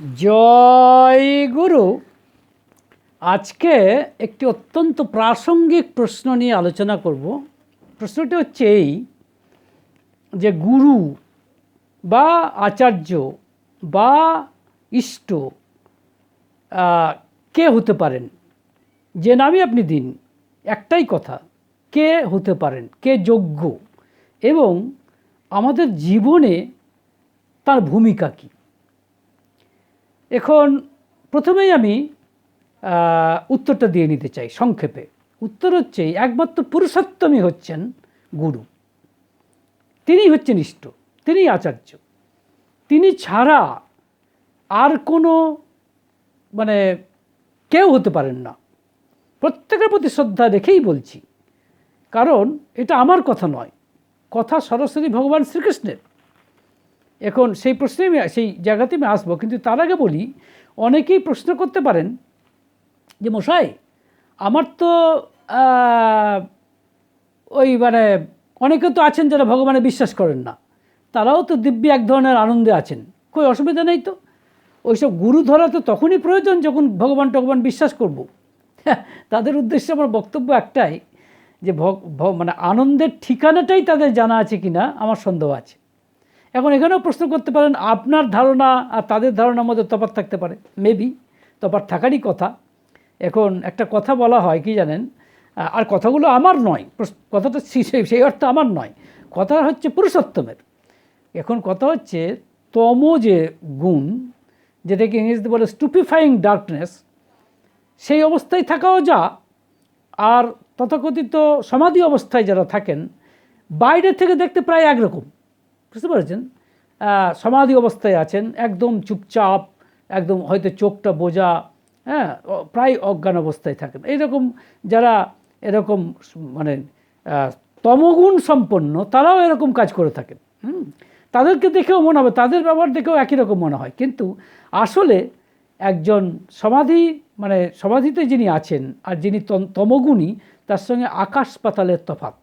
জয় গুরু। আজকে একটি অত্যন্ত প্রাসঙ্গিক প্রশ্ন নিয়ে আলোচনা করব। প্রশ্নটি হচ্ছে এই, যে গুরু বা আচার্য বা ইষ্ট কে হতে পারেন? যে নামই আপনি দিন, একটাই কথা, কে হতে পারেন? কে যোগ্য? এবং আমাদের জীবনে তার ভূমিকা কী? এখন প্রথমেই আমি উত্তরটা দিয়ে নিতে চাই সংক্ষেপে। উত্তর হচ্ছে, একমাত্র পুরুষোত্তমই হচ্ছেন গুরু। তিনি হচ্ছেন ইষ্ট, তিনি আচার্য। তিনি ছাড়া আর কোনো মানে কেউ হতে পারেন না। প্রত্যেকের প্রতি শ্রদ্ধা রেখেই বলছি। কারণ এটা আমার কথা নয়। কথা সরাসরি ভগবান শ্রীকৃষ্ণের। এখন সেই প্রশ্নে আমি, সেই জায়গাতে আমি আসব। কিন্তু তার আগে বলি, অনেকেই প্রশ্ন করতে পারেন যে, মশাই, আমার তো ওই মানে অনেকে তো আছেন যারা ভগবানে বিশ্বাস করেন না। তারাও তো দিব্যি এক ধরনের আনন্দে আছেন। কই অসুবিধা নেই তো? ওইসব গুরু ধরা তো তখনই প্রয়োজন যখন ভগবান টগবান বিশ্বাস করব। তাদের উদ্দেশ্যে আমার বক্তব্য একটাই যে মানে আনন্দের ঠিকানাটাই তাদের জানা আছে কিনা, আমার সন্দেহ আছে। এখন এখানেও প্রশ্ন করতে পারেন, আপনার ধারণা আর তাদের ধারণার মধ্যে তফাৎ থাকতে পারে। মেবি তফাৎ থাকারই কথা। এখন একটা কথা বলা হয়, কি জানেন? আর কথাগুলো আমার নয়। কথাটা সেই অর্থে আমার নয়। কথা হচ্ছে পুরুষোত্তমের। এখন কথা হচ্ছে তম যে গুণ, যেটাকে ইংরেজিতে বলে স্টুপিফাইং ডার্কনেস সেই অবস্থায় থাকাও যা, আর তথাকথিত সমাধি অবস্থায় যারা থাকেন, বাইরে থেকে দেখতে প্রায় একরকম। বুঝতে পেরেছেন? সমাধি অবস্থায় আছেন, একদম চুপচাপ, একদম হয়তো চোখটা বোঝা হ্যাঁ প্রায় অজ্ঞান অবস্থায় থাকেন। এইরকম যারা এরকম মানে তমগুণ সম্পন্ন, তারাও এরকম কাজ করে থাকেন। হুম? তাদেরকে দেখেও মনে হবে, তাদের ব্যবহার দেখেও একই রকম মনে হয়। কিন্তু আসলে একজন সমাধি মানে সমাধিতে যিনি আছেন আর যিনি তম- তমগুণী, তার সঙ্গে আকাশ পাতালের তফাত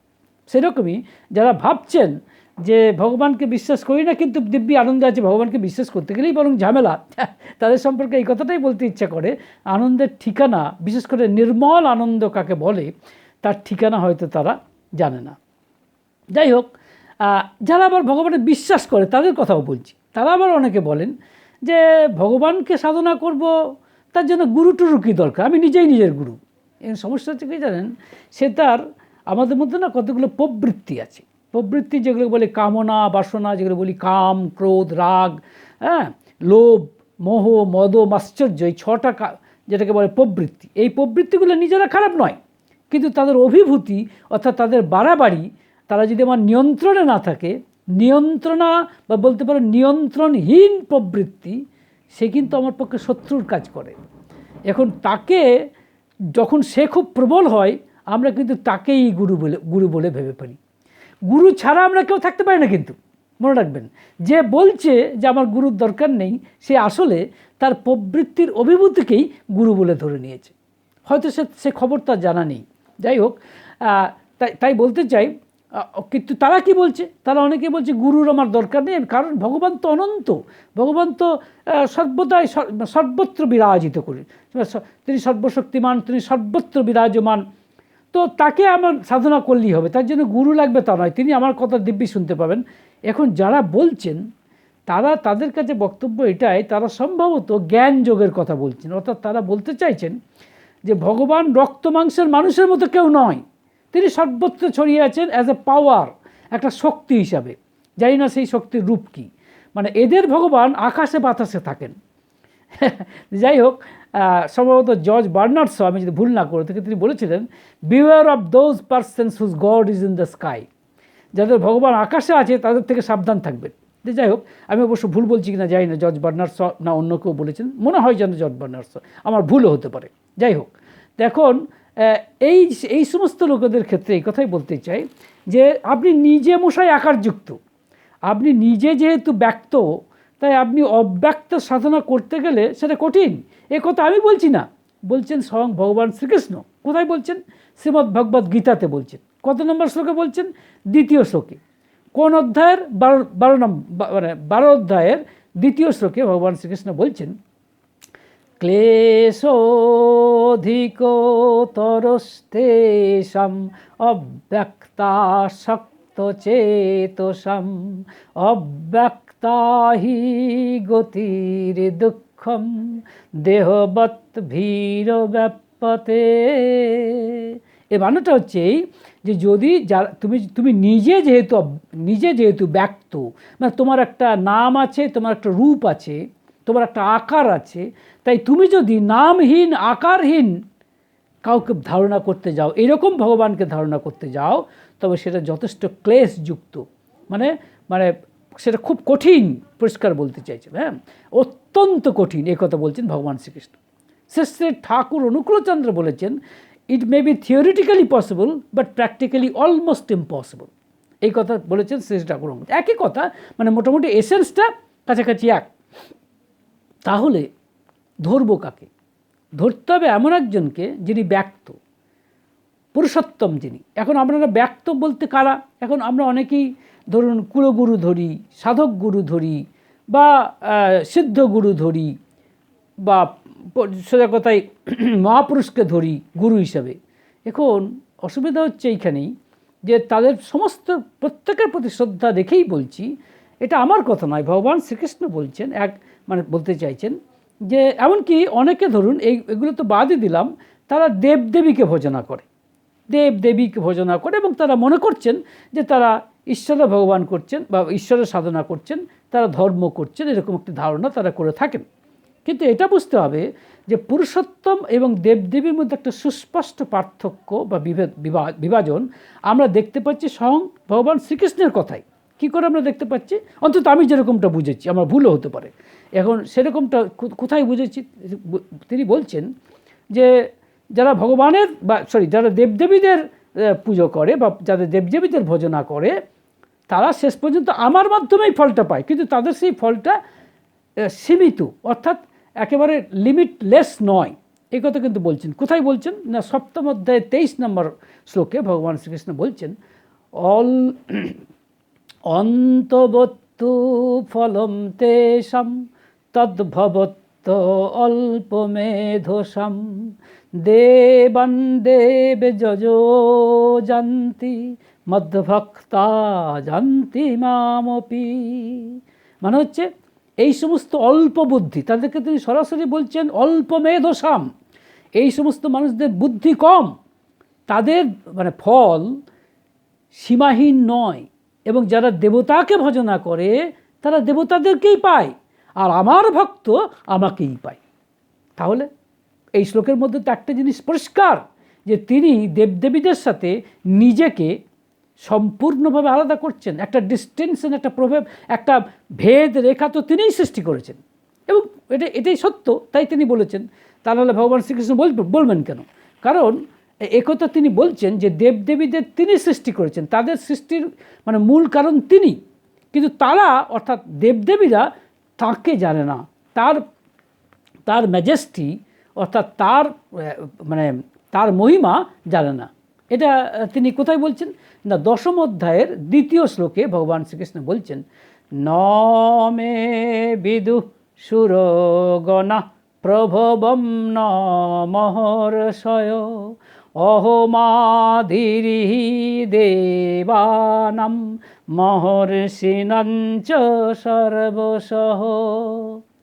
সেরকমই যারা ভাবছেন যে ভগবানকে বিশ্বাস করি না, কিন্তু দিব্যি আনন্দে আছে, ভগবানকে বিশ্বাস করতে গেলেই বরং ঝামেলা। তাদের সম্পর্কে এই কথাটাই বলতে ইচ্ছা করে। আনন্দের ঠিকানা, বিশেষ করে নির্মল আনন্দ কাকে বলে, তার ঠিকানা হয়তো তারা জানে না। যাই হোক যারা আবার ভগবানের বিশ্বাস করে, তাদের কথাও বলছি। তারা আবার অনেকে বলেন যে, ভগবানকে সাধনা করব, তার জন্য গুরু টুরু কী দরকার? আমি নিজেই নিজের গুরু। এর সমস্যা হচ্ছে কি জানেন, সে তার, আমাদের মধ্যে না কতগুলো প্রবৃত্তি আছে। প্রবৃত্তি যেগুলো বলে কামনা, বাসনা, যেগুলো বলি কাম, ক্রোধ, রাগ হ্যাঁ? লোভ, মোহ, মদ, মাশ্চর্য, এই ছটা যেটাকে বলে প্রবৃত্তি। এই প্রবৃত্তিগুলো নিজেরা খারাপ নয়, কিন্তু তাদের অভিভূতি অর্থাৎ তাদের বাড়াবাড়ি, তারা যদি আমার নিয়ন্ত্রণে না থাকে, নিয়ন্ত্রণা বা বলতে পারো নিয়ন্ত্রণহীন প্রবৃত্তি, সে কিন্তু আমার পক্ষে শত্রুর কাজ করে। এখন তাকে যখন সে খুব প্রবল হয়, আমরা কিন্তু তাকেই গুরু বলে গুরু বলে ভেবে পারি গুরু ছাড়া আমরা কেউ থাকতে পারি না কিন্তু, মনে রাখবেন। যে বলছে যে আমার গুরুর দরকার নেই, সে আসলে তার প্রবৃত্তির অভিভূতিকেই গুরু বলে ধরে নিয়েছে। হয়তো সে সে খবর তার জানা নেই। যাই হোক তাই তাই বলতে চাই কিন্তু তারা কি বলছে? তারা অনেকে বলছে গুরুর আমার দরকার নেই কারণ ভগবান তো অনন্ত। ভগবান তো সর্বদাই সর- সর্বত্র বিরাজিত করে। তিনি সর্বশক্তিমান, তিনি সর্বত্র বিরাজমান। তো তাকে আমার সাধনা করলেই হবে, তার জন্য গুরু লাগবে তা নয়। তিনি আমার কথা দিব্যি শুনতে পাবেন। এখন যারা বলছেন, তারা তাদের কাছে বক্তব্য এটাই, তারা সম্ভবত জ্ঞান যোগের কথা বলছেন। অর্থাৎ তারা বলতে চাইছেন যে, ভগবান রক্ত মাংসের মানুষের মতো কেউ নয়। তিনি সর্বত্র ছড়িয়ে আছেন অ্যাজ এ পাওয়ার একটা শক্তি হিসাবে। জানি না সেই শক্তির রূপ কী। মানে এদের ভগবান আকাশে বাতাসে থাকেন। যাই হোক সম্ভবত জর্জ বার্নার্স আমি যদি ভুল না করে থেকে তিনি বলেছিলেন beware of those persons whose god is in the sky যাদের ভগবান আকাশে আছে, তাদের থেকে সাবধান থাকবেন। যাই হোক আমি অবশ্য ভুল বলছি কিনা যাই না, জর্জ বার্নার্স না অন্য কেউ বলেছেন। মনে হয় যেন জর্জ বার্নার্স আমার ভুলও হতে পারে। যাই হোক দেখুন এই এই সমস্ত লোকেদের ক্ষেত্রে এই কথাই বলতে চাই যে, আপনি নিজে মশাই আকারযুক্ত। আপনি নিজে যেহেতু ব্যক্ত তাই আপনি অব্যক্ত সাধনা করতে গেলে সেটা কঠিন। এ কথা আমি বলছি না। বলছেন স্বয়ং ভগবান শ্রীকৃষ্ণ। কোথায় বলছেন? শ্রীমদ্ ভগবদ্ গীতাতে বলছেন। কত নম্বর শ্লোকে বলছেন? দ্বিতীয় শ্লোকে। কোন অধ্যায়ের? বারো বারো নম্বর মানে বারো অধ্যায়ের দ্বিতীয় শ্লোকে ভগবান শ্রীকৃষ্ণ বলছেন ক্লেশোধিক তরস্তেষাম অব্যক্তাসক্ত চেতসাম অব্যক্তা হি গতির দুঃখম দেহবৎ ভীর ব্যাপতে এ মানেটা হচ্ছে এই যে যদি যারা তুমি তুমি নিজে যেহেতু নিজে যেহেতু ব্যক্ত মানে তোমার একটা নাম আছে, তোমার একটা রূপ আছে, তোমার একটা আকার আছে, তাই তুমি যদি নামহীন, আকারহীন কাউকে ধারণা করতে যাও, এরকম ভগবানকে ধারণা করতে যাও, তবে সেটা যথেষ্ট ক্লেশযুক্ত। মানে মানে সেটা খুব কঠিন পরিষ্কার বলতে চাইছেন হ্যাঁ? অত্যন্ত কঠিন এই কথা বলছেন ভগবান শ্রীকৃষ্ণ। শ্রেষ্ঠের ঠাকুর অনুকূলচন্দ্র বলেছেন it may be theoretically possible but practically almost impossible এই কথা বলেছেন শ্রী ঠাকুর। একই কথা মানে মোটামুটি এসেন্সটা কাছাকাছি এক। তাহলে ধরবো কাকে? ধরতে হবে এমন একজনকে যিনি ব্যক্ত। পুরুষোত্তম যিনি। এখন আপনারা ব্যক্ত বলতে কারা? এখন আমরা অনেকেই ধরুন কুলগুরু ধরি, সাধক গুরু ধরি বা সিদ্ধ গুরু ধরি বা, সোজা কথায় মহাপুরুষকে ধরি গুরু হিসাবে। এখন অসুবিধা হচ্ছে এইখানেই যে তাদের সমস্ত প্রত্যেকের প্রতি শ্রদ্ধা দেখেই বলছি, এটা আমার কথা নয়, ভগবান শ্রীকৃষ্ণ বলছেন, এক মানে বলতে চাইছেন যে, এমনকি অনেকে ধরুন এই, এগুলো তো বাদই দিলাম, তারা দেবদেবীকে ভজনা করে। দেব দেবীকে ভজনা করে এবং তারা মনে করছেন যে তারা ঈশ্বরের ভগবান করছেন বা ঈশ্বরের সাধনা করছেন, তারা ধর্ম করছেন, এরকম একটি ধারণা তারা করে থাকেন। কিন্তু এটা বুঝতে হবে যে পুরুষোত্তম এবং দেবদেবীর মধ্যে একটা সুস্পষ্ট পার্থক্য বা বিভেদ, বিভা- বিভাজন আমরা দেখতে পাচ্ছি স্বয়ং ভগবান শ্রীকৃষ্ণের কথাই। কী করে আমরা দেখতে পাচ্ছি? অন্তত আমি যেরকমটা বুঝেছি, আমার ভুলও হতে পারে। এখন সেরকমটা কোথায় বুঝেছি? তিনি বলছেন যে যারা ভগবানের বা, সরি, যারা দেবদেবীদের পুজো করে বা যাদের দেবদেবীদের ভজনা করে তারা শেষ পর্যন্ত আমার মাধ্যমেই ফলটা পায়, কিন্তু তাদের সেই ফলটা সীমিত, অর্থাৎ একেবারে লিমিটলেস নয়। এই কথা কিন্তু বলছেন। কোথায় বলছেন? না, সপ্তম অধ্যায়ে তেইশ নম্বর শ্লোকে ভগবান শ্রীকৃষ্ণ বলছেন, অল অন্তবত্তু ফলম তেষাম, তদ্ভবত্ত অল্পমেধসাম দেবান দেব যজো জান্তি, মধ্যভক্তা জান্তি মামপি। মানে হচ্ছে এই সমস্ত অল্প বুদ্ধি, তাদেরকে তিনি সরাসরি বলছেন অল্প মেধসাম। এই সমস্ত মানুষদের বুদ্ধি কম, তাদের মানে ফল সীমাহীন নয়, এবং যারা দেবতাকে ভজনা করে, তারা দেবতাদেরকেই পায়, আর আমার ভক্ত আমাকেই পায়। তাহলে এই শ্লোকের মধ্যে তো একটা জিনিস পরিষ্কার, যে তিনি দেবদেবীদের সাথে নিজেকে সম্পূর্ণভাবে আলাদা করছেন। একটা ডিস্টেনশন একটা প্রভাব একটা ভেদ রেখা তো তিনিই সৃষ্টি করেছেন। এবং এটা, এটাই সত্য, তাই তিনি বলেছেন। তা নাহলে ভগবান শ্রীকৃষ্ণ বলবে- বলবেন কেন? কারণ একথা তিনি বলছেন যে দেবদেবীদের তিনি সৃষ্টি করেছেন, তাদের সৃষ্টির মানে মূল কারণ তিনি। কিন্তু তারা, অর্থাৎ দেবদেবীরা তাকে জানে না। তার তার ম্যাজেস্টি অর্থাৎ তার মানে তার মহিমা জানে না। এটা তিনি কোথায় বলছেন? না, দশম অধ্যায়ের দ্বিতীয় শ্লোকে ভগবান শ্রীকৃষ্ণ বলছেন ন মে বিদু সুরগণা প্রভবম ন মহর্ষয় অহমাধিরি দেবানাম মহর্ষিণঞ্চ সর্বসহ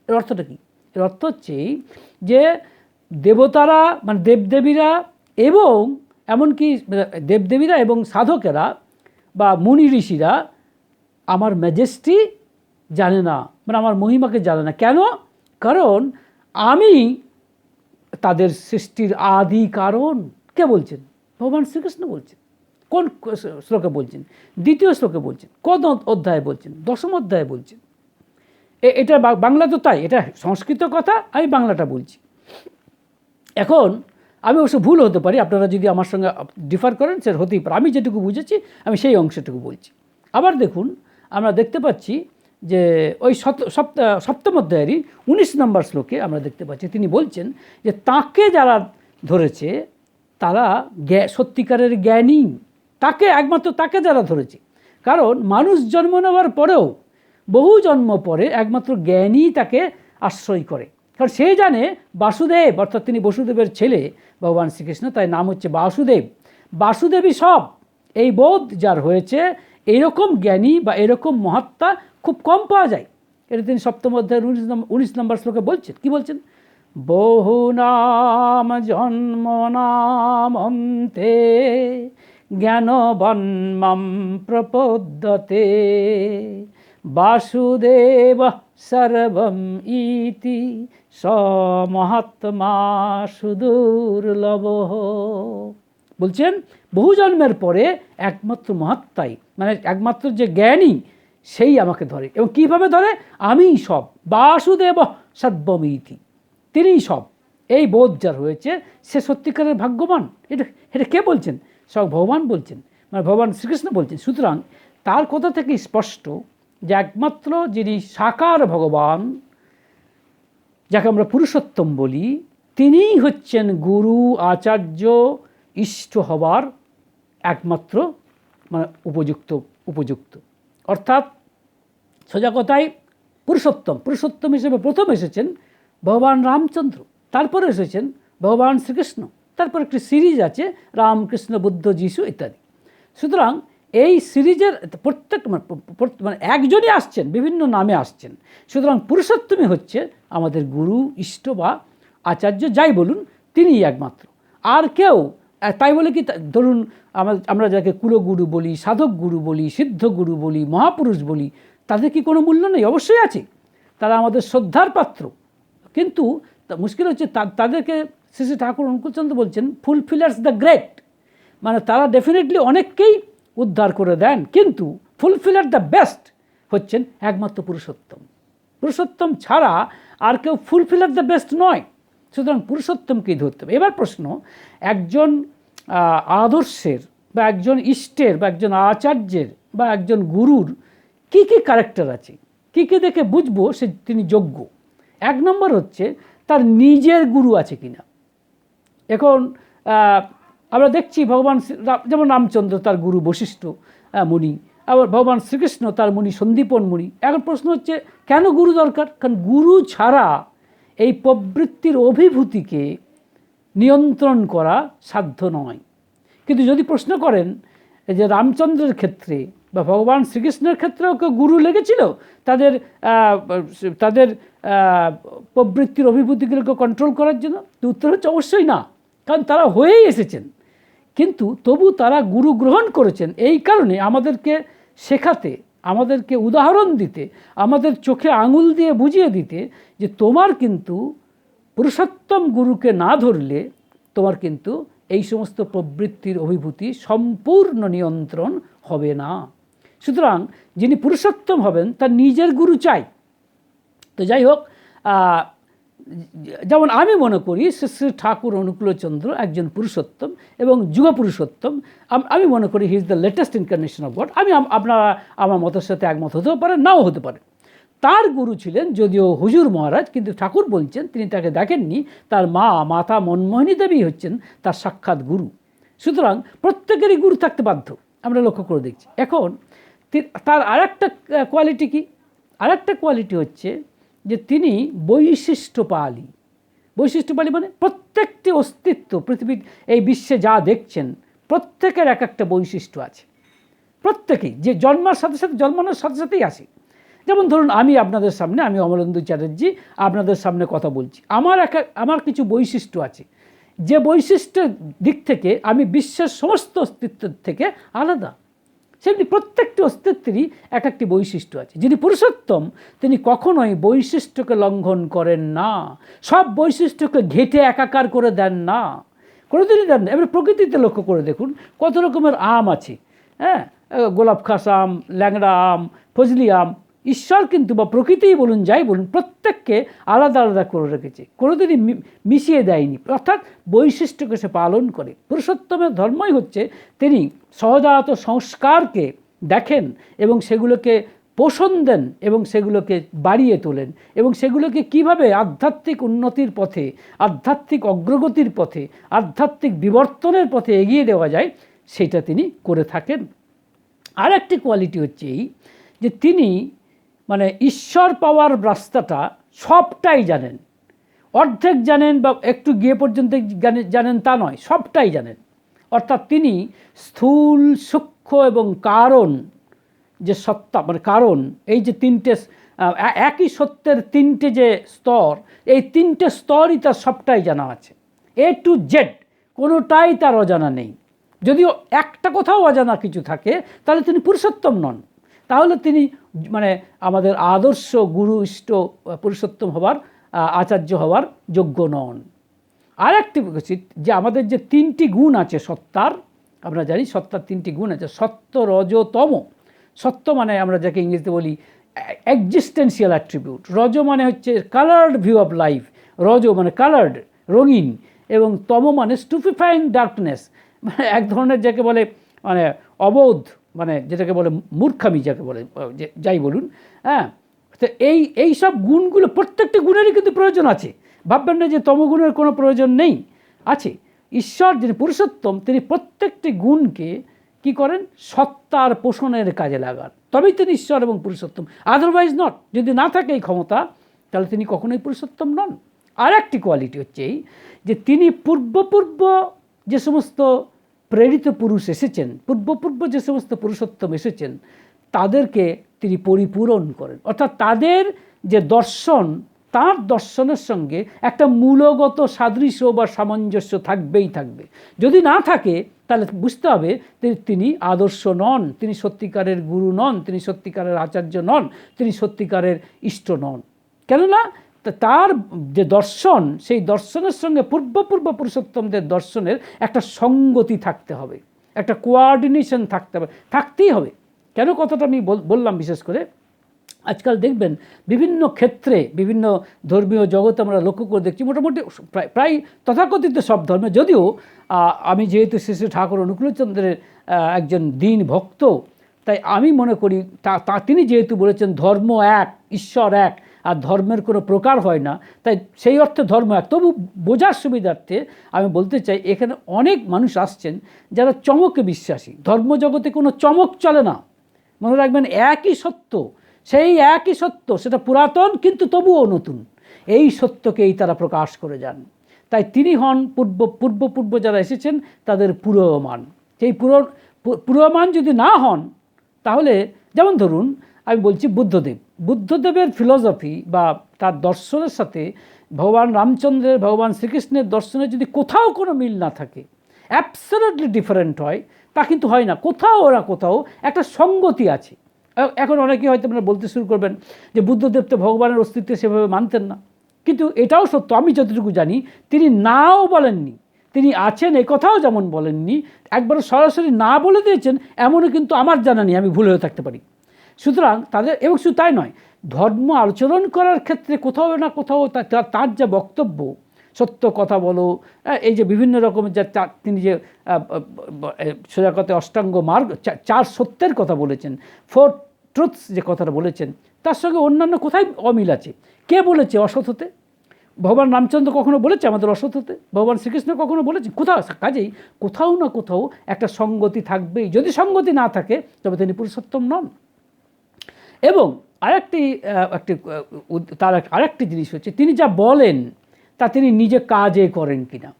এর অর্থটা কি? এর অর্থ হচ্ছে যে দেবতারা মানে দেবদেবীরা এবং এমনকি দেবদেবীরা এবং সাধকেরা বা মুনি ঋষিরা আমার ম্যাজেস্টি জানে না মানে আমার মহিমাকে জানে না। কেন? কারণ আমি তাদের সৃষ্টির আদি কারণ। কে বলছেন? ভগবান শ্রীকৃষ্ণ বলছেন। কোন শ্লোকে বলছেন? দ্বিতীয় শ্লোকে বলছেন। কোন অধ্যায়ে বলছেন? দশম অধ্যায়ে বলছেন। এটা বাংলা তো তাই। এটা সংস্কৃত কথা, আমি বাংলাটা বলছি। এখন আমি অবশ্য ভুল হতে পারি, আপনারা যদি আমার সঙ্গে ডিফার করেন সে হতেই পারে। আমি যেটুকু বুঝেছি, আমি সেই অংশটুকু বলছি। আবার দেখুন, আমরা দেখতে পাচ্ছি যে ওই সপ্ত, সপ্ত- সপ্তম অধ্যায়েরই উনিশ নম্বর শ্লোকে আমরা দেখতে পাচ্ছি, তিনি বলছেন যে তাকে যারা ধরেছে, তারা সত্যিকারের জ্ঞানী। তাকে, একমাত্র তাকে যারা ধরেছে। কারণ মানুষ জন্ম নেওয়ার পরেও, বহু জন্ম পরে একমাত্র জ্ঞানী তাকে আশ্রয় করে। কারণ সে জানে বাসুদেব, অর্থাৎ তিনি বসুদেবের ছেলে, ভগবান শ্রীকৃষ্ণ তাই নাম হচ্ছে বাসুদেব। বাসুদেবী সব। এই বোধ যার হয়েছে, এরকম জ্ঞানী বা এরকম মহাত্মা খুব কম পাওয়া যায়। এটা তিনি সপ্তম অধ্যায়ের উনিশ নম্বর উনিশ নম্বর শ্লোকে বলছেন। কি বলছেন? বহু নাম জন্ম নাম অন্তে, জ্ঞানবন্মম প্রপদ্যতে। বাসুদেব সর্বম ইতি স মহাত্মা বলছেন, বহু জন্মের পরে একমাত্র মহাত্মাই মানে একমাত্র যে জ্ঞানী, সেই আমাকে ধরে। এবং কীভাবে ধরে? আমিই সব, বাসুদেব সর্বমিতি তিনিই সব। এই বোধ যার হয়েছে, সে সত্যিকারের ভাগ্যবান। এটা এটা কে বলছেন? সব ভগবান বলছেন। মানে ভগবান শ্রীকৃষ্ণ বলছেন। সুতরাং তার কথা থেকে স্পষ্ট যে একমাত্র যিনি সাকার ভগবান, যাকে আমরা পুরুষোত্তম বলি, তিনিই হচ্ছেন গুরু, আচার্য, ইষ্ট হবার একমাত্র মানে উপযুক্ত উপযুক্ত। অর্থাৎ সোজা কথায় পুরুষোত্তম। পুরুষোত্তম হিসেবে প্রথম এসেছেন ভগবান রামচন্দ্র, তারপরে এসেছেন ভগবান শ্রীকৃষ্ণ, তারপর একটি সিরিজ আছে রামকৃষ্ণ, বুদ্ধ, যিশু ইত্যাদি। সুতরাং এই সিরিজের প্রত্যেক মানে মানে একজনই আসছেন, বিভিন্ন নামে আসছেন। সুতরাং পুরুষোত্তমই হচ্ছে আমাদের গুরু, ইষ্ট বা আচার্য, যাই বলুন, তিনিই একমাত্র। আর কেউ তাই বলে কি ধরুন আমরা যাকে কুলগুরু বলি সাধক গুরু বলি সিদ্ধ গুরু বলি, মহাপুরুষ বলি, তাদের কি কোনো মূল্য নেই? অবশ্যই আছে। তারা আমাদের শ্রদ্ধার পাত্র। কিন্তু মুশকিল হচ্ছে তাদেরকে শ্রী শ্রী ঠাকুর অনুকূলচন্দ্র বলছেন ফুলফিলার্স দ্য গ্রেট মানে তারা ডেফিনেটলি অনেককেই উদ্ধার করে দেন, কিন্তু ফুলফিল ফুলফিলার দ্য বেস্ট হচ্ছেন একমাত্র পুরুষোত্তম। পুরুষোত্তম ছাড়া আর কেউ ফুলফিলার দ্য বেস্ট নয়। সুতরাং পুরুষোত্তমকেই ধরতে হবে? এবার প্রশ্ন, একজন আদর্শের বা একজন ইষ্টের বা একজন আচার্যের বা একজন গুরুর কি কি ক্যারেক্টার আছে? কি কি দেখে বুঝব সে তিনি যোগ্য? এক নম্বর হচ্ছে তার নিজের গুরু আছে কিনা? এখন আমরা দেখছি ভগবান যেমন রামচন্দ্র তার গুরু বশিষ্ঠ মুনি। আবার ভগবান শ্রীকৃষ্ণ তার মুনি সন্দীপন মুনি। এখন প্রশ্ন হচ্ছে, কেন গুরু দরকার? কারণ গুরু ছাড়া এই প্রবৃত্তির অভিভূতিকে নিয়ন্ত্রণ করা সাধ্য নয়। কিন্তু যদি প্রশ্ন করেন যে রামচন্দ্রের ক্ষেত্রে বা ভগবান শ্রীকৃষ্ণের ক্ষেত্রেও কেউ গুরু লেগেছিল? তাদের তাদের প্রবৃত্তির অভিভূতিগুলোকে কন্ট্রোল করার জন্য? উত্তর হচ্ছে অবশ্যই না। কারণ তারা হয়েই এসেছেন। কিন্তু তবু তারা গুরু গ্রহণ করেছেন। এই কারণে আমাদেরকে শেখাতে, আমাদেরকে উদাহরণ দিতে, আমাদের চোখে আঙুল দিয়ে বুঝিয়ে দিতে যে তোমার কিন্তু পুরুষোত্তম গুরুকে না ধরলে তোমার কিন্তু এই সমস্ত প্রবৃত্তির অভিভূতি সম্পূর্ণ নিয়ন্ত্রণ হবে না। সুতরাং যিনি পুরুষোত্তম হবেন, তার নিজের গুরু চাই। তো যাই হোক যেমন আমি মনে করি শ্রী শ্রী ঠাকুর অনুকূলচন্দ্র একজন পুরুষোত্তম এবং যুগ পুরুষোত্তম। আমি মনে করি he is the latest incarnation of god আমি আপনারা আমার মতের সাথে একমত হতেও পারেন নাও হতে পারে। তার গুরু ছিলেন যদিও হুজুর মহারাজ, কিন্তু ঠাকুর বলছেন, তিনি তাকে দেখেননি, তার মা মাতা মনমোহিনী দেবী হচ্ছেন, তার সাক্ষাৎ গুরু। সুতরাং প্রত্যেকেরই গুরু থাকতে বাধ্য, আমরা লক্ষ্য করে দেখছি। এখন তার আরেকটা কোয়ালিটি কি? আরেকটা কোয়ালিটি হচ্ছে যে তিনি বৈশিষ্ট্যপালী বৈশিষ্ট্যপালী মানে প্রত্যেকটি অস্তিত্ব, পৃথিবীর এই বিশ্বে যা দেখছেন, প্রত্যেকের এক একটা বৈশিষ্ট্য আছে। প্রত্যেকেই, যে জন্মার সাথে সাথে, জন্মানোর সাথে সাথেই আসে। যেমন ধরুন, আমি আপনাদের সামনে, আমি অমলেন্দু চ্যাটার্জি, আপনাদের সামনে কথা বলছি। আমার এক, আমার কিছু বৈশিষ্ট্য আছে। যে বৈশিষ্ট্যের দিক থেকে আমি বিশ্বের সমস্ত অস্তিত্বের থেকে আলাদা। সেমনি প্রত্যেকটি অস্তিত্বেরই এক একটি বৈশিষ্ট্য আছে। যিনি পুরুষোত্তম, তিনি কখনোই বৈশিষ্ট্যকে লঙ্ঘন করেন না। সব বৈশিষ্ট্যকে ঘেটে একাকার করে দেন না। কোনোদিনই দেন না। এবার প্রকৃতিতে লক্ষ্য করে দেখুন, কত রকমের আম আছে হ্যাঁ? গোলাপ খাস আম, ল্যাংড়া আম, ফজলি আম ঈশ্বর কিন্তু বা প্রকৃতিই বলুন, যাই বলুন, প্রত্যেককে আলাদা আলাদা করে রেখেছে। কোনোদিনই মি- মিশিয়ে দেয়নি। অর্থাৎ বৈশিষ্ট্যকে সে পালন করে। পুরুষোত্তমের ধর্মই হচ্ছে তিনি সহজাত সংস্কারকে দেখেন এবং সেগুলোকে পোষণ দেন এবং সেগুলোকে বাড়িয়ে তোলেন এবং সেগুলোকে কীভাবে আধ্যাত্মিক উন্নতির পথে, আধ্যাত্মিক অগ্রগতির পথে, আধ্যাত্মিক বিবর্তনের পথে এগিয়ে দেওয়া যায়, সেটা তিনি করে থাকেন। আর একটি কোয়ালিটি হচ্ছে এই যে তিনি মানে ঈশ্বর পাওয়ার রাস্তাটা সবটাই জানেন। অর্ধেক জানেন বা একটু গিয়ে পর্যন্ত জানেন তা নয়, সবটাই জানেন। অর্থাৎ তিনি স্থূল, সূক্ষ্ম এবং কারণ যে সত্তা মানে কারণ, এই যে তিনটে একই সত্যের তিনটে যে স্তর, এই তিনটে স্তরই তার সবটাই জানা আছে। এ টু জেড কোনোটাই তার অজানা নেই। যদিও একটা কোথাও অজানা কিছু থাকে, তাহলে তিনি পুরুষোত্তম নন। তাহলে তিনি মানে আমাদের আদর্শ গুরু ইষ্ট পুরুষোত্তম হবার আচার্য হওয়ার যোগ্য নন। আর একটি যে আমাদের যে তিনটি গুণ আছে সত্তার, আমরা জানি সত্তার তিনটি গুণ আছে, সত্য, রজ, তম। সত্য মানে আমরা যাকে ইংরেজিতে বলি এক্সিস্টেন্সিয়াল অ্যাট্রিবিউট রজ মানে হচ্ছে কালার্ড ভিউ অফ লাইফ রজ মানে কালার্ড রঙিন। এবং তম মানে স্টুপিফাইং ডার্কনেস মানে এক ধরনের যাকে বলে মানে অবোধ মানে যেটাকে বলে মূর্খামি যাকে বলে যাই বলুন হ্যাঁ? তো এই এই সব গুণগুলো প্রত্যেকটি গুণেরই কিন্তু প্রয়োজন আছে। ভাববেন না যে তমগুণের কোনো প্রয়োজন নেই, আছে। ঈশ্বর যিনি পুরুষোত্তম, তিনি প্রত্যেকটি গুণকে কি করেন? সত্তার পোষণের কাজে লাগান। তবেই তিনি ঈশ্বর এবং পুরুষোত্তম। আদারওয়াইজ নট যদি না থাকে এই ক্ষমতা, তাহলে তিনি কখনোই পুরুষোত্তম নন। আর একটি কোয়ালিটি হচ্ছে এই যে তিনি পূর্বপূর্ব যে সমস্ত প্রেরিত পুরুষ এসেছেন পূর্বপূর্ব যে সমস্ত পুরুষোত্তম এসেছেন, তাদেরকে তিনি পরিপূরণ করেন। অর্থাৎ তাদের যে দর্শন, তার দর্শনের সঙ্গে একটা মূলগত সাদৃশ্য বা সামঞ্জস্য থাকবেই থাকবে। যদি না থাকে, তাহলে বুঝতে হবে তিনি আদর্শ নন, তিনি সত্যিকারের গুরু নন, তিনি সত্যিকারের আচার্য নন, তিনি সত্যিকারের ইষ্ট নন। কেননা তার যে দর্শন, সেই দর্শনের সঙ্গে পূর্বপূর্ব পুরুষোত্তমদের দর্শনের একটা সঙ্গতি থাকতে হবে, একটা কোয়ার্ডিনেশন থাকতে হবে, থাকতেই হবে। কেন কথাটা আমি বললাম বিশেষ করে? আজকাল দেখবেন বিভিন্ন ক্ষেত্রে, বিভিন্ন ধর্মীয় জগতে আমরা লক্ষ্য করে দেখছি, মোটামুটি প্রায় প্রায় তথাকথিত সব ধর্মে, যদিও আমি যেহেতু শ্রী শ্রী ঠাকুর অনুকূলচন্দ্রের একজন দিন ভক্ত, তাই আমি মনে করি তা- তিনি যেহেতু বলেছেন ধর্ম এক, ঈশ্বর এক আর ধর্মের কোনো প্রকার হয় না। তাই সেই অর্থে ধর্ম এক। তবু বোঝার সুবিধার্থে আমি বলতে চাই, এখানে অনেক মানুষ আসছেন যারা চমকে বিশ্বাসী। ধর্মজগতে কোনো চমক চলে না। মনে রাখবেন, একই সত্য। সেই একই সত্য, সেটা পুরাতন কিন্তু তবুও নতুন। এই সত্যকেই তারা প্রকাশ করে যান। তাই তিনি হন পূর্ব পূর্ব পূর্ব যারা এসেছেন, তাদের পুরোমান। সেই পুরো পুরোমান যদি না হন, তাহলে যেমন ধরুন আমি বলছি বুদ্ধদেব। বুদ্ধদেবের ফিলসফি বা তার দর্শনের সাথে ভগবান রামচন্দ্রের, ভগবান শ্রীকৃষ্ণের দর্শনের যদি কোথাও কোনো মিল না থাকে অ্যাবসোলুটলি ডিফারেন্ট হয়, তা কিন্তু হয় না। কোথাও ওরা কোথাও একটা সঙ্গতি আছে। এখন অনেকে হয়তো আপনারা বলতে শুরু করবেন যে বুদ্ধদেব তো ভগবানের অস্তিত্ব সেভাবে মানতেন না। কিন্তু এটাও সত্য, আমি যতটুকু জানি, তিনি নাও বলেননি। তিনি আছেন, এ কথাও যেমন বলেননি একবার সরাসরি না বলে দিয়েছেন, এমনও কিন্তু আমার জানা নেই, আমি ভুল হয়ে থাকতে পারি। সুতরাং তাদের, এবং শুধু তাই নয়, ধর্ম আলোচনা করার ক্ষেত্রে কোথাও না কোথাও তার যা বক্তব্য, সত্য কথা বলো এই যে বিভিন্ন রকমের যা তিনি যে সোজা কথায় অষ্টাঙ্গ মার্গ চার সত্যের কথা বলেছেন, ফোর ট্রুথস যে কথাটা বলেছেন, তার সঙ্গে অন্যান্য কোথায় অমিল আছে? কে বলেছে অসৎ হতে ভগবান রামচন্দ্র কখনো বলেছে আমাদের অসৎ হতে ভগবান শ্রীকৃষ্ণ কখনো বলেছে? কোথাও, কাজেই কোথাও না কোথাও একটা সঙ্গতি থাকবেই। যদি সঙ্গতি না থাকে, তবে তিনি পুরুষোত্তম নন। এবং আরেকটি একটি তার আরেকটি জিনিস হচ্ছে, তিনি যা বলেন, তা তিনি নিজে কাজে করেন কিনা?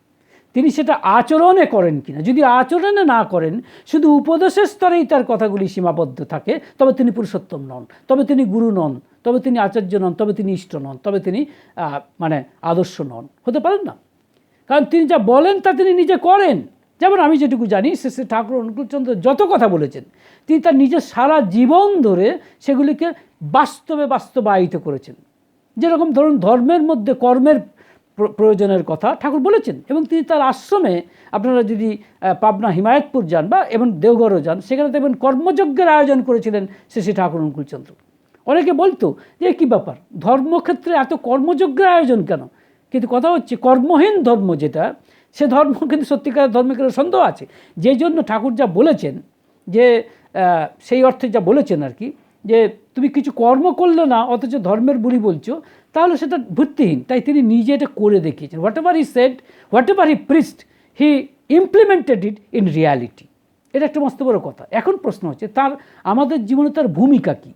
তিনি সেটা আচরণে করেন কিনা? যদি আচরণে না করেন, শুধু উপদেশের স্তরেই তার কথাগুলি সীমাবদ্ধ থাকে, তবে তিনি পুরুষোত্তম নন, তবে তিনি গুরু নন, তবে তিনি আচার্য নন, তবে তিনি ইষ্ট নন, তবে তিনি মানে আদর্শ নন। হতে পারেন না? কারণ তিনি যা বলেন, তা তিনি নিজে করেন। যেমন আমি যেটুকু জানি, শ্রী শ্রী ঠাকুর অনুকূলচন্দ্র যত কথা বলেছেন, তিনি তার নিজের সারা জীবন ধরে সেগুলিকে বাস্তবে বাস্তবায়িত করেছেন। যেরকম ধরুন ধর্মের মধ্যে কর্মের প্র- প্রয়োজনের কথা ঠাকুর বলেছেন, এবং তিনি তার আশ্রমে আপনারা যদি পাবনা হিমায়তপুর যান বা এবং দেওঘরও যান, সেখানে দেখবেন কর্মযজ্ঞের আয়োজন করেছিলেন শ্রী শ্রী ঠাকুর অনুকূলচন্দ্র। অনেকে বলতো যে কী ব্যাপার? ধর্মক্ষেত্রে এত কর্মযজ্ঞের আয়োজন কেন? কিন্তু কথা হচ্ছে কর্মহীন ধর্ম যেটা সে ধর্ম কিন্তু সত্যিকার ধর্মে কোনো সন্দেহ আছে। যে জন্য ঠাকুর যা বলেছেন, যে সেই অর্থে যা বলেছেন আর কি, যে, তুমি কিছু কর্ম করলে না, অথচ ধর্মের বুড়ি বলছো, তাহলে সেটা ভিত্তিহীন। তাই তিনি নিজে এটা করে দেখিয়েছেন। Whatever he said whatever he preached he implemented it in reality এটা একটা মস্ত বড় কথা। এখন প্রশ্ন হচ্ছে, তার, আমাদের জীবনে তার ভূমিকা কী?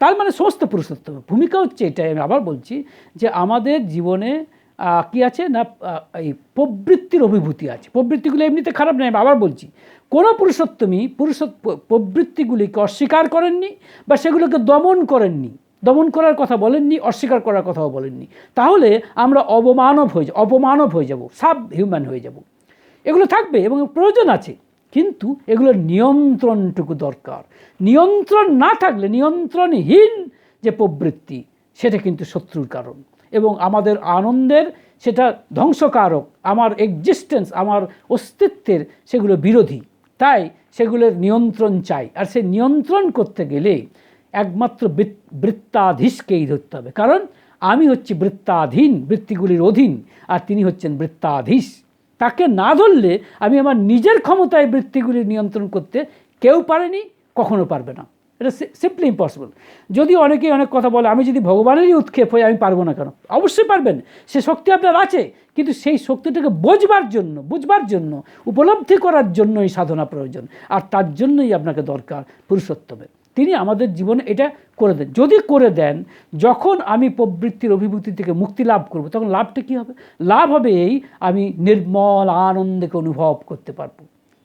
তার মানে সমস্ত পুরুষোত্তম ভূমিকা হচ্ছে এটাই। আমি আবার বলছি যে, আমাদের জীবনে কি আছে না এই প্রবৃত্তির অভিভূতি আছে। প্রবৃত্তিগুলো এমনিতে খারাপ নয় আবার বলছি। কোনো পুরুষোত্তমই পুরুষোত্ত প্রবৃত্তিগুলিকে অস্বীকার করেননি বা সেগুলোকে দমন করেননি। দমন করার কথা বলেননি, অস্বীকার করার কথাও বলেননি। তাহলে আমরা অবমানব হয়ে যাব অপমানব হয়ে যাব সাব হিউম্যান হয়ে যাব। এগুলো থাকবে এবং প্রয়োজন আছে, কিন্তু এগুলোর নিয়ন্ত্রণটুকু দরকার। নিয়ন্ত্রণ না থাকলে, নিয়ন্ত্রণহীন যে প্রবৃত্তি, সেটা কিন্তু শত্রুর কারণ। এবং আমাদের আনন্দের সেটা ধ্বংসকারক, আমার এক্সিস্টেন্স আমার অস্তিত্বের সেগুলো বিরোধী। তাই সেগুলোর নিয়ন্ত্রণ চাই। আর সে নিয়ন্ত্রণ করতে গেলে একমাত্র বৃত্তাধীশকেই ধরতে হবে। কারণ আমি হচ্ছি বৃত্তাধীন, বৃত্তিগুলির অধীন, আর তিনি হচ্ছেন বৃত্তাধীশ। তাকে না ধরলে আমি আমার নিজের ক্ষমতায় বৃত্তিগুলি নিয়ন্ত্রণ করতে কেউ পারেনি, কখনো পারবে না। এটা সিম্পলি ইম্পসিবল যদি অনেকে অনেক কথা বলে, আমি যদি ভগবানেরই উৎক্ষেপ হই, আমি পারব না কেন? অবশ্যই পারবেন। সে শক্তি আপনার আছে, কিন্তু সেই শক্তিটাকে বোঝবার জন্য, বুঝবার জন্য, উপলব্ধি করার জন্যই সাধনা প্রয়োজন। আর তার জন্যই আপনাকে দরকার পুরুষোত্তমের তিনি আমাদের জীবনে এটা করে দেন। যদি করে দেন, যখন আমি প্রবৃত্তির অভিভূতি থেকে মুক্তি লাভ করব, তখন লাভটা কী হবে? লাভ হবে এই, আমি নির্মল আনন্দকে অনুভব করতে পারব।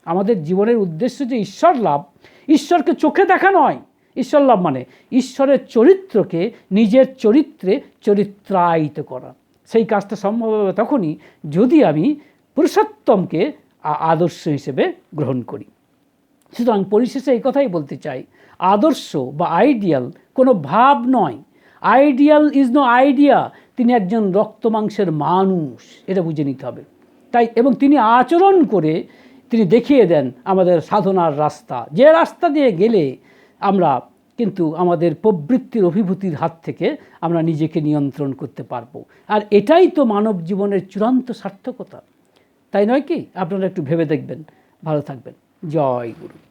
আমাদের জীবনের উদ্দেশ্য যে ঈশ্বর লাভ ঈশ্বরকে চোখে দেখা নয়। ঈশ্বর লাভ মানে ঈশ্বরের চরিত্রকে নিজের চরিত্রে চরিত্রায়িত করা। সেই কাজটা সম্ভব হবে তখনই যদি আমি পুরুষোত্তমকে আদর্শ হিসেবে গ্রহণ করি। সুতরাং পরিশেষে এই কথাই বলতে চাই। আদর্শ বা আইডিয়াল কোনো ভাব নয়। Ideal is no idea. তিনি একজন রক্ত মাংসের মানুষ, এটা বুঝে নিতে হবে। তাই, এবং তিনি আচরণ করে তিনি দেখিয়ে দেন আমাদের সাধনার রাস্তা। যে রাস্তা দিয়ে গেলে আমরা কিন্তু আমাদের প্রবৃত্তির অভিভূতির হাত থেকে আমরা নিজেকে নিয়ন্ত্রণ করতে পারব। আর এটাই তো মানব জীবনের চূড়ান্ত সার্থকতা। তাই নয় কি? আপনারা একটু ভেবে দেখবেন। ভালো থাকবেন। জয় গুরু।